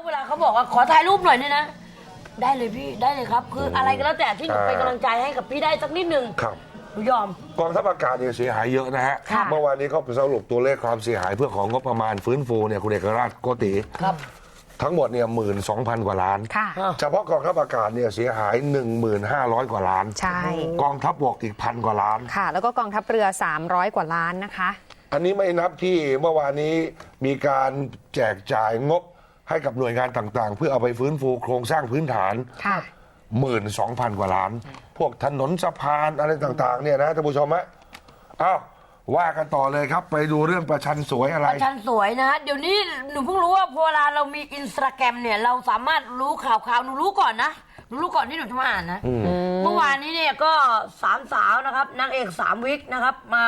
แล้วเวลาเขาบอกว่าขอถ่ายรูปหน่อยเนี่ยนะ ได้เลยพี่ได้เลยครับ คืออะไรก็แล้วแต่ที่หนูเป็นกำลังใจให้กับพี่ได้สักนิดนึงครับ หนูยอม กองทัพอากาศเนี่ยเสียหายเยอะนะฮะ ค่ะเมื่อวานนี้เขาสรุปตัวเลขความเสียหายเพื่อของงบประมาณฟื้นฟูเนี่ยคุณเอกราชโกติครับทั้งหมดเนี่ยหมื่นสองพันกว่าล้าน ค่ะเฉพาะกองทัพอากาศเนี่ยเสียหาย 1,500 กว่าล้านใช่ กองทัพบกอีกพันกว่าล้าน ค่ะ แล้วก็กองทัพเรือ 300 กว่าล้านนะคะ อันนี้ไม่นับที่เมื่อวานนี้มีการแจกจ่ายงบ ให้กับหน่วยงานต่างๆ เพื่อเอาไปฟื้นฟูโครงสร้างพื้นฐานค่ะ หมื่นสองพันกว่าล้าน พวกถนนสะพานอะไรต่างๆ เนี่ยนะท่านผู้ชมฮะอ้าวว่ากันต่อเลยครับ ไปดูเรื่องประชันสวยอะไรอาจารย์สวยนะฮะเดี๋ยวนี้หนูเพิ่งรู้ว่าพอเวลาเรามีอินสตาแกรมเนี่ย เราสามารถรู้ข่าวข่าวๆหนูรู้ก่อนนะหนูรู้ก่อนที่หนูจะมาอ่านนะ เมื่อวานนี้เนี่ยก็สามสาวนะครับนางเอกสามวิกนะครับ มา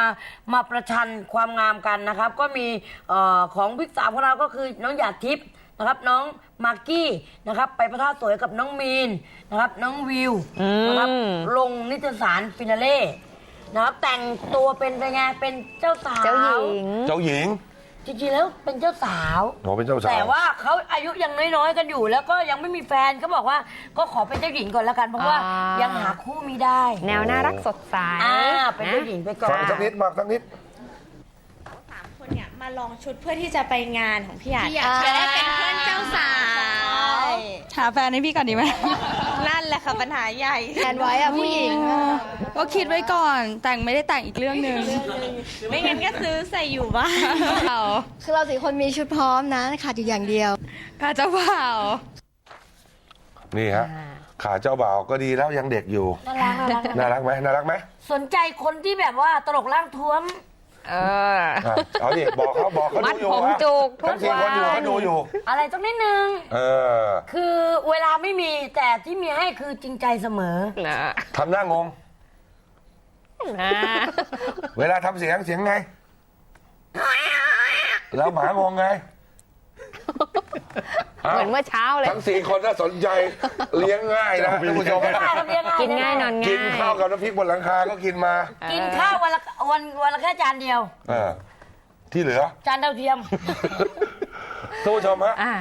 มาประชันความงามกันนะครับ ก็มีเออของวิกสามของเราก็คือน้องหยาดทิพย์ นะครับน้องมากกี้นะครับไปประท่าสวยกับน้องมีนนะครับน้องวิวนะครับลงนิตยสารฟินาเล่นะครับแต่งตัวเป็นเป็นไงเป็นเจ้าสาวเจ้าหญิง เจ้าหญิงจริงๆแล้วเป็นเจ้าสาวอ๋อเป็นเจ้าสาวแต่ว่าเขาอายุยังน้อยๆกันอยู่ แล้วก็ยังไม่มีแฟนเขาบอกว่าก็ขอเป็นเจ้าหญิงก่อนแล้วกันเพราะว่าอ่ายั ยังหาคู่ไม่ได้แนวน่ารักสดใสอ่าเป็นเจ้าหญิงไปก่อฟังนสักนิดมาสักนิดสา มคนเนี่ยมาลองชุดเพื่อที่จะไปงานของพี่หยาดพี่หยาดจะได้เป็นเพื่อนเจ้าสาว หาแฟนให้พี่ก่อนดีไหม นั่นแหละค่ะปัญหาใหญ่แฟนไว้อะผู้หญิงก็คิดไว้ก่อนแต่งไม่ได้แต่งอีกเรื่องหนึ่งไม่งั้นก็ซื้อใส่อยู่บ้านเอาคือเราสี่คนมีชุดพร้อมนะขาดอยู่อย่างเดียว ค่ะเจ้าบ่าวนี่ฮะขาเจ้าบ่าวก็ดีแล้วยังเด็กอยู่น่ารักน่ารักน่ารักไหมน่ารักไหม สนใจคนที่แบบว่าตลกร่างท้วม เอออะเอาดิบอกเขาบอกเขามัดูดอยู่ผมฮะจุกทุกทั้งสี่คนอยู่วัน เขาดูอยู่ อะไรสักนิดนึง เออคือเวลาไม่มีแต่ที่มีให้คือจริงใจเสมอ นะทำหน้างง นะเวลาทำเสียงเสียงไง แล้วหมางงไง เหมือนเมื่อเช้าเลย ทั้งสี่คนน่าสนใจเลี้ยงง่ายนะท่านผู้ชมง่ายครับเรียกง่ายกินง่ายนอนง่ายกินข้าวกับน้ำพริกบนหลังคาก็กินมากินข้าววันละวันวันละแค่จานเดียวเออที่เหลือ จานดาวเทียมท่านผู้ชมฮะอ่า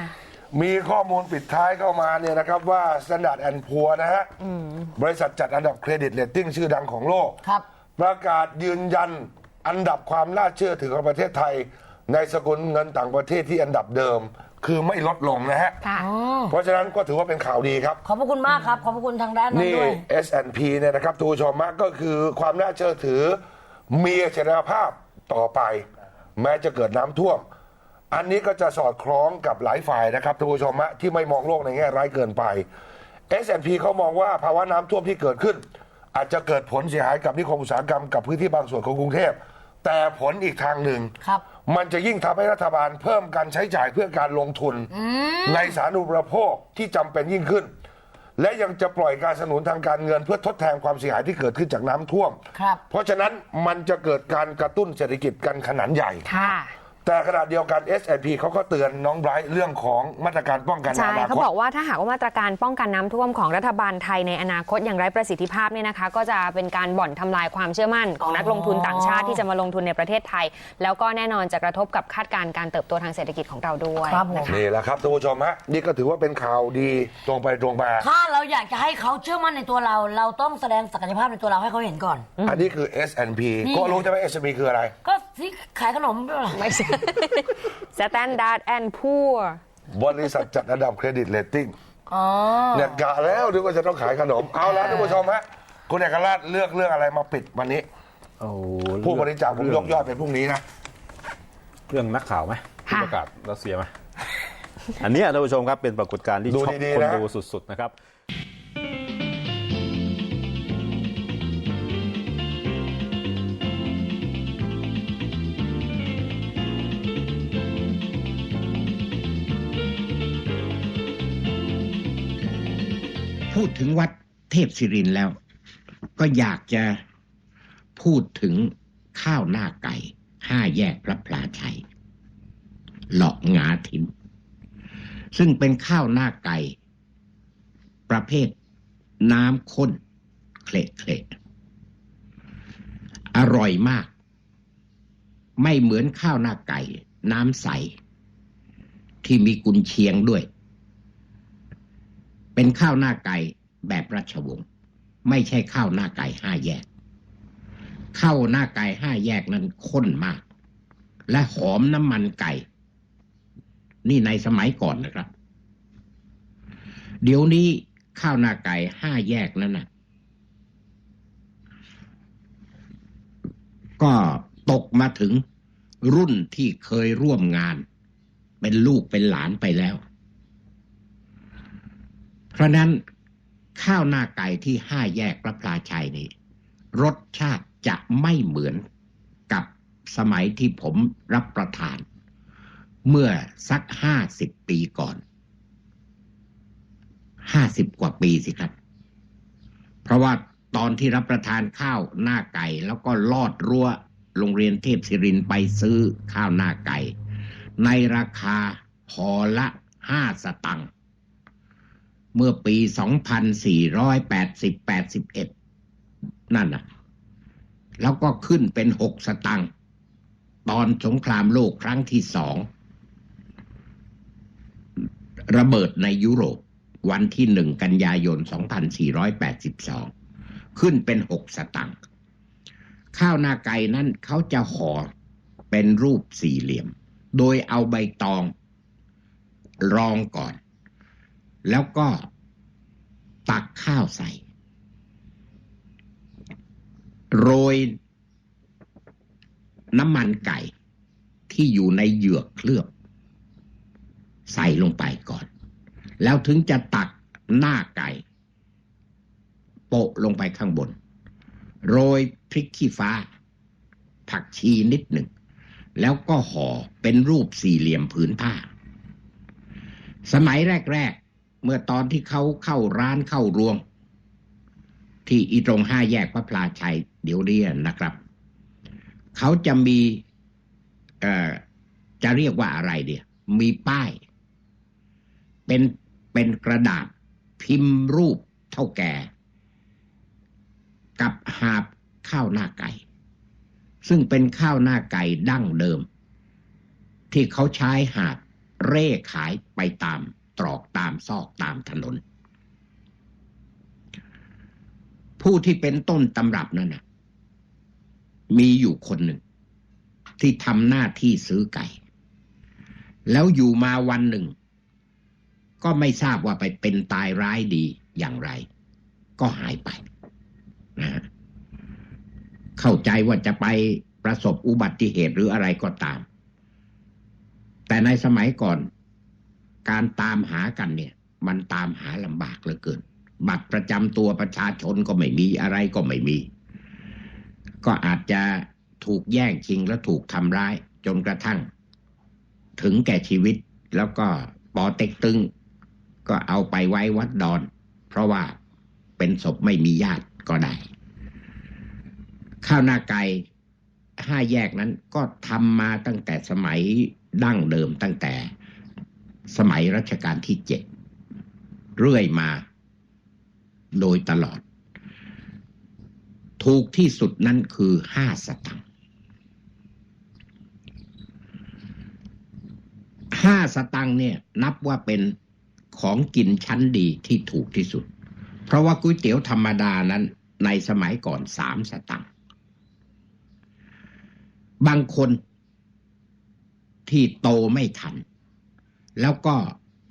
มีข้อมูลปิดท้ายเข้ามาเนี่ยนะครับว่า Standard and Poor นะฮะบริษัทจัดอันดับเครดิตเรตติ้งชื่อดังของโลกครับประกาศยืนยันอันดับความน่าเชื่อถือของประเทศไทย ในสกุลเงินต่างประเทศที่อันดับเดิม คือไม่ลดลงนะฮะ ค่ะ เพราะฉะนั้นก็ถือว่าเป็นข่าวดีครับ ขอบพระคุณมากครับ ขอบพระคุณทางด้านนั้นนี่ ด้วย S&P เนี่ยนะครับทุกผู้ชมฮะก็คือความน่าเชื่อถือ มีเสถียรภาพต่อไป แม้จะเกิดน้ำท่วม อันนี้ก็จะสอดคล้องกับหลายฝ่ายนะครับทุกผู้ชมฮะที่ไม่มองโลกในแง่ร้ายเกินไป S&P เขามองว่าภาวะน้ำท่วมที่เกิดขึ้น อาจจะเกิดผลเสียหายกับนิคมอุตสาหกรรมกับพื้นที่บางส่วนของกรุงเทพ แต่ผลอีกทางหนึ่ง ครับ มันจะยิ่งทำให้รัฐบาลเพิ่มการใช้จ่ายเพื่อการลงทุน ในสาธารณูปโภคที่จำเป็นยิ่งขึ้น และยังจะปล่อยการสนับสนุนทางการเงิน เพื่อทดแทนความเสียหายที่เกิดขึ้นจากน้ำท่วม ครับ เพราะฉะนั้นมันจะเกิดการกระตุ้นเศรษฐกิจกันขนาดใหญ่ ค่ะ แต่ขณะเดียวกัน S&P เขาก็เตือนน้องไบรท์เรื่องของมาตรการป้องกันในใช่อนาเขาคต บอกว่าถ้าหากว่ามาตรการป้องกันน้ำท่วมของรัฐบาลไทยในอนาคตอย่างไร้ประสิทธิภาพเนี่ยนะคะ ก็จะเป็นการบ่อนทำลายความเชื่อมั่นของนักลงทุนต่างชาติที่จะมาลงทุนในประเทศไทย แล้วก็แน่นอนจะกระทบกับคาดการณ์การเติบโตทางเศรษฐกิจของเราด้วยครับผม นะคะ นี่แหละครับท่านผู้ชมฮะนี่ก็ถือว่าเป็นข่าวดีตรงไปตรงมา ถ้าเราอยากจะให้เขาเชื่อมั่นในตัวเรา เราต้องแสดงศักยภาพในตัวเราให้เขาเห็นก่อน อันนี้คือ S&P นี่ ก็รู้ใช่ไหม S&P คืออะไร ก็ที่ขายขนมด้วยเหรอไม่ใช่ Standard and Poor บริษัทจัดอันดับเครดิตเรตติ้งอ๋อ เนี่ยกะแล้วนึกว่าจะต้องขายขนม เอาแล้วท่านผู้ชมฮะคุณเอกราชเลือกเรื่องอะไรมาปิดวันนี้ โอ้โหผู้บริจาคผมยกยอดเป็นพรุ่งนี้นะ เรื่องนักข่าวไหมที่ค่ะประกาศรัสเซียไหมอันเนี้ยท่านผู้ชมครับเป็นปรากฏการณ์ที่ดูช็อกดีคๆนนะ ดูสุดๆนะครับ พูดถึงวัดเทพศิรินแล้ว ก็อยากจะพูดถึงข้าวหน้าไก่ ห้าแยกพระพลาชัยหลอกงาทิมซึ่งเป็นข้าวหน้าไก่ ประเภทน้ำข้นเคละเคละอร่อยมาก ไม่เหมือนข้าวหน้าไก่ น้ำใส ที่มีกุนเชียงด้วย เป็นข้าวหน้าไก่แบบราชวงศ์ไม่ใช่ข้าวหน้าไก่ห้าแยก ข้าวหน้าไก่ห้าแยกนั้นข้นมาก และหอมน้ำมันไก่ นี่ในสมัยก่อนนะครับ เดี๋ยวนี้ข้าวหน้าไก่ห้าแยกนั้นนะก็ตกมาถึงรุ่นที่เคยร่วมงาน เป็นลูกเป็นหลานไปแล้ว เพราะนั้นข้าวหน้าไก่ที่ห้าแยกพระพลาชัยนี้ รสชาติจะไม่เหมือนกับสมัยที่ผมรับประทาน เมื่อสักห้าสิบปีก่อนห้าสิบกว่าปีสิครับ เพราะว่าตอนที่รับประทานข้าวหน้าไก่ แล้วก็ลอดรั้วโรงเรียนเทพศิรินไปซื้อข้าวหน้าไก่ ในราคาห่อละห้าสตังค์ เมื่อปี 2480-81 นั่นนะแล้วก็ขึ้นเป็นหกสตังค์ตอนสงครามโลกครั้งที่สองระเบิดในยุโรปวันที่หนึ่งกันยายน 2482 ขึ้นเป็นหกสตังค์ข้าวหน้าไก่นั้นเขาจะห่อเป็นรูปสี่เหลี่ยม โดยเอาใบตองรองก่อน แล้วก็ตักข้าวใส่ โรยน้ำมันไก่ที่อยู่ในเหยือกเคลือบ ใส่ลงไปก่อน แล้วถึงจะตักหน้าไก่ โปะลงไปข้างบน โรยพริกขี้ฟ้า ผักชีนิดหนึ่ง แล้วก็ห่อเป็นรูปสี่เหลี่ยมผืนผ้า สมัยแรก เมื่อตอนที่เขาเข้าร้านเข้ารวง ที่อีตรงห้าแยกพระพลาชัยเดี๋ยวนี้นะครับ เขาจะมีจะเรียกว่าอะไรเดียมีป้าย เป็นเป็นกระดาษพิมพ์รูปเท่าแก่ กับหาบข้าวหน้าไก่ ซึ่งเป็นข้าวหน้าไก่ดั้งเดิม ที่เขาใช้หาบเร่ขายไปตาม ตรอกตามซอกตามถนน ผู้ที่เป็นต้นตำรับนั่นนะมีอยู่คนหนึ่ง ที่ทำหน้าที่ซื้อไก่ แล้วอยู่มาวันหนึ่ง ก็ไม่ทราบว่าไปเป็นตายร้ายดีอย่างไร ก็หายไปนะฮะเข้าใจว่าจะไปประสบอุบัติเหตุหรืออะไรก็ตาม แต่ในสมัยก่อน การตามหากันเนี่ย มันตามหาลำบากเหลือเกิน บัตรประจำตัวประชาชนก็ไม่มีอะไรก็ไม่มี ก็อาจจะถูกแย่งชิงและถูกทำร้าย จนกระทั่ง ถึงแก่ชีวิตแล้วก็ปอเต็กตึง ก็เอาไปไว้วัดดอน เพราะว่าเป็นศพไม่มีญาติก็ได้ ข้าวหน้าไก่ห้าแยกนั้นก็ทำมาตั้งแต่สมัยดั้งเดิมตั้งแต่ สมัยรัชกาลที่เจ็ดเรื่อยมาโดยตลอด ถูกที่สุดนั้นคือห้าสตังค์ห้าสตังค์เนี่ยนับว่าเป็นของกินชั้นดีที่ถูกที่สุด เพราะว่าก๋วยเตี๋ยวธรรมดานั้นในสมัยก่อนสามสตังค์บางคนที่โตไม่ทัน แล้วก็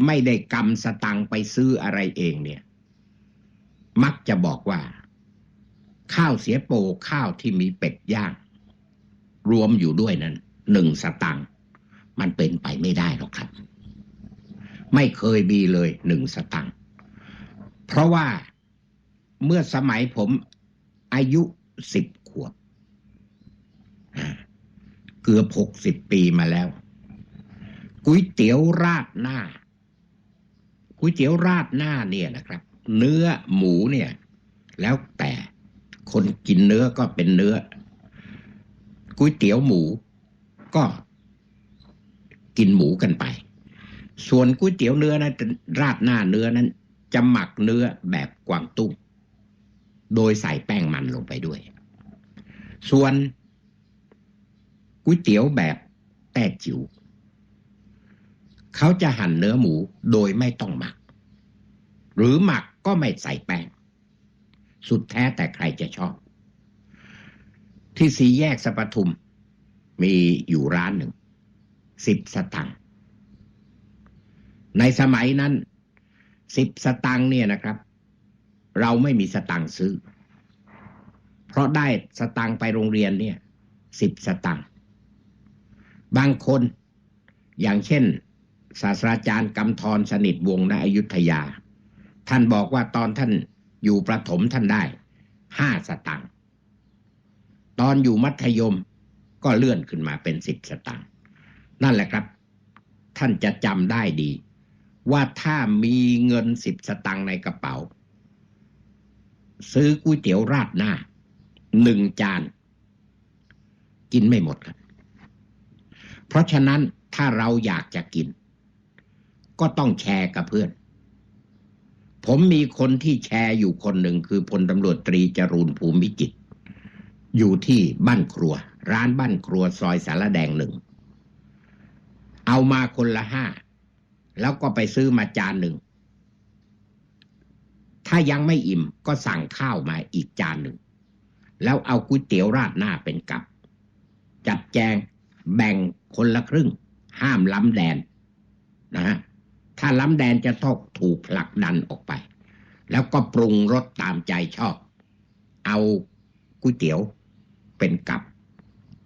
ไม่ได้กำสตังไปซื้ออะไรเองเนี่ย มักจะบอกว่า ข้าวเสียโปข้าวที่มีเป็ดย่าง รวมอยู่ด้วยนั้นหนึ่งสตังมันเป็นไปไม่ได้หรอกครับ ไม่เคยมีเลยหนึ่งสตังเพราะว่าเมื่อสมัยผมอายุสิบขวบเกือบหกสิบปีมาแล้ว ก๋วยเตี๋ยวราดหน้าก๋วยเตี๋ยวราดหน้าเนี่ยนะครับ เนื้อหมูเนี่ย แล้วแต่คนกินเนื้อก็เป็นเนื้อก๋วยเตี๋ยวหมูก็กินหมูกันไป ส่วนก๋วยเตี๋ยวเนื้อนะราดหน้าเนื้อนั้น จะหมักเนื้อแบบกวางตุ้งโดยใส่แป้งมันลงไปด้วย ส่วนก๋วยเตี๋ยวแบบแต้จิ๋ว เขาจะหั่นเนื้อหมูโดยไม่ต้องหมัก หรือหมักก็ไม่ใส่แป้ง สุดแท้แต่ใครจะชอบ ที่สีแยกสปทุม มีอยู่ร้านหนึ่งสิบสตังค์ในสมัยนั้นสิบสตังค์เนี่ยนะครับ เราไม่มีสตังค์ซื้อ เพราะได้สตังค์ไปโรงเรียนเนี่ยสิบสตังค์บางคนอย่างเช่น ศาสตราจารย์กำธรสนิทวงศ์ณอยุธยา ท่านบอกว่าตอนท่านอยู่ประถมท่านได้ห้าสตังค์ตอนอยู่มัธยมก็เลื่อนขึ้นมาเป็นสิบสตังค์นั่นแหละครับ ท่านจะจำได้ดี ว่าถ้ามีเงินสิบสตังค์ในกระเป๋า ซื้อก๋วยเตี๋ยวราดหน้าหนึ่งจาน กินไม่หมดครับ เพราะฉะนั้นถ้าเราอยากจะกิน ก็ต้องแชร์กับเพื่อน ผมมีคนที่แชร์อยู่คนหนึ่งคือพลตำรวจตรีจรูนภูมิจิต อยู่ที่บ้านครัว ร้านบ้านครัวซอยสารแดงหนึ่ง เอามาคนละห้า แล้วก็ไปซื้อมาจานหนึ่ง ถ้ายังไม่อิ่มก็สั่งข้าวมาอีกจานหนึ่ง แล้วเอาก๋วยเตี๋ยวราดหน้าเป็นกับ จัดแจงแบ่งคนละครึ่ง ห้ามล้ำแดนนะฮะ ถ้าล้ำแดนจะต้องถูกผลักดันออกไป แล้วก็ปรุงรสตามใจชอบ เอาก๋วยเตี๋ยวเป็นกับ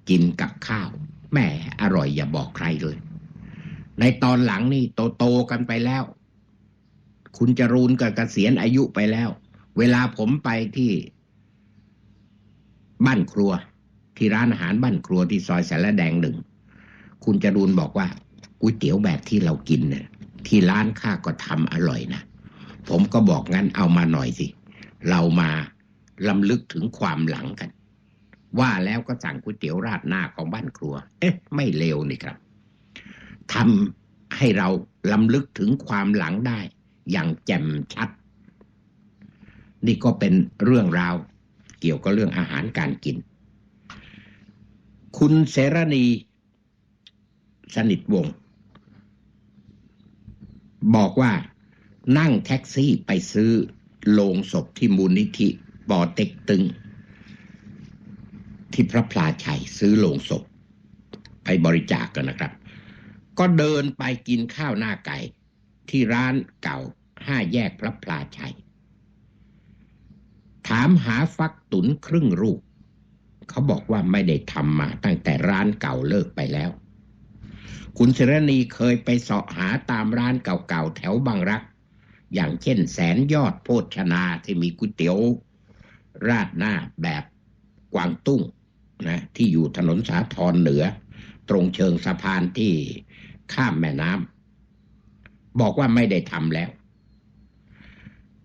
กินกับข้าวแม่อร่อยอย่าบอกใครเลย ในตอนหลังนี่โตโตๆกันไปแล้ว คุณจรูนกับเกษียณอายุไปแล้ว เวลาผมไปที่บ้านครัว ที่ร้านอาหารบ้านครัวที่ซอยสารแดงหนึ่ง คุณจรูนบอกว่าก๋วยเตี๋ยวแบบที่เรากินเนี่ย ที่ร้านข้าก็ทำอร่อยนะ ผมก็บอกงั้นเอามาหน่อยสิ เรามาลำลึกถึงความหลังกัน ว่าแล้วก็สั่งก๋วยเตี๋ยวราดหน้าของบ้านครัว เอ๊ะ ไม่เลวนี่ครับทำให้เราลำลึกถึงความหลังได้ อย่างแจ่มชัด นี่ก็เป็นเรื่องราวเกี่ยวกับเรื่องอาหารการกิน คุณเสรณี สนิทวงศ์ บอกว่านั่งแท็กซี่ไปซื้อโลงศพที่มูลนิธิปอเต็กตึง ที่พระพลาชัยซื้อโลงศพ ไปบริจาคกันนะครับ ก็เดินไปกินข้าวหน้าไก่ ที่ร้านเก่าห้าแยกพระพลาชัย ถามหาฟักตุนครึ่งรูป เขาบอกว่าไม่ได้ทำมาตั้งแต่ร้านเก่าเลิกไปแล้ว คุณเสรณีเคยไปเสาะหาตามร้านเก่าๆแถวบางรัก อย่างเช่นแสนยอดโภชนาที่มีก๋วยเตี๋ยว ราดหน้าแบบกวางตุ้งนะที่อยู่ถนนสาทรเหนือ ตรงเชิงสะพานที่ข้ามแม่น้ำบอกว่าไม่ได้ทำแล้ว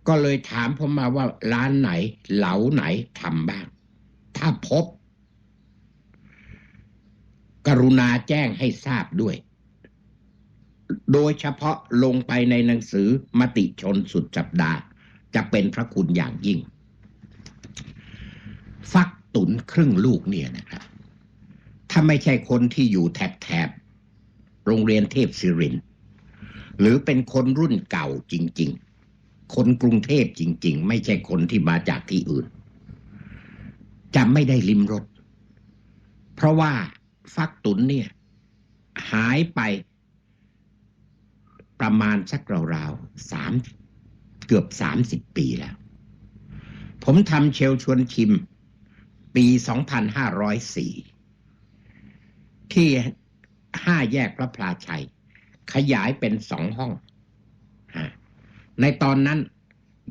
ก็เลยถามผมมาว่าร้านไหน เหลาไหนทำบ้าง ถ้าพบ กรุณาแจ้งให้ทราบด้วย โดยเฉพาะลงไปในหนังสือมติชนสุดสัปดาห์ จะเป็นพระคุณอย่างยิ่ง ฟักตุนครึ่งลูกเนี่ยนะครับ ถ้าไม่ใช่คนที่อยู่แถบแถบโรงเรียนเทพศิรินทร์หรือเป็นคนรุ่นเก่าจริง ๆ คนกรุงเทพจริง ๆ ไม่ใช่คนที่มาจากที่อื่นจะไม่ได้ลิมรสเพราะว่า ฟักตุนเนี่ย หายไปประมาณสักราวๆสามเกือบสามสิบปีแล้ว ผมทำเชลชวนชิม ปี2504ที่ห้าแยกพระพลาชัย ขยายเป็นสองห้อง ในตอนนั้น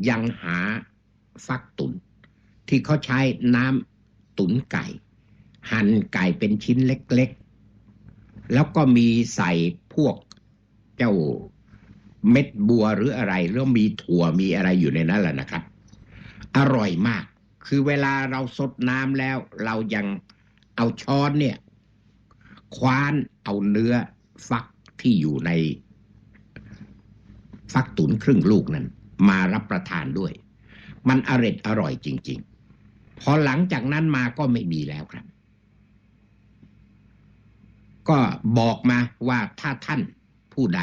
ยังหาฟักตุน ที่เขาใช้น้ำตุนไก่ หั่นไก่เป็นชิ้นเล็กๆ แล้วก็มีใส่พวกเจ้าเม็ดบัวหรืออะไรแล้วมีถั่วมีอะไรอยู่ในนั้นแหละนะครับ อร่อยมาก คือเวลาเราสดน้ำแล้ว เรายังเอาช้อนเนี่ย คว้านเอาเนื้อฟักที่อยู่ใน ฟักตุนครึ่งลูกนั้น มารับประทานด้วย มันอร่อยอร่อยจริง ๆ พอหลังจากนั้นมาก็ไม่มีแล้วครับ ก็บอกมาว่าถ้าท่านผู้ใด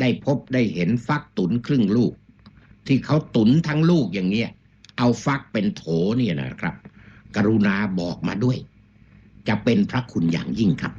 ได้พบได้เห็นฟักตุนครึ่งลูก ที่เขาตุนทั้งลูกอย่างเงี้ยเอาฟักเป็นโถเนี่ยนะครับ กรุณาบอกมาด้วย จะเป็นพระคุณอย่างยิ่งครับ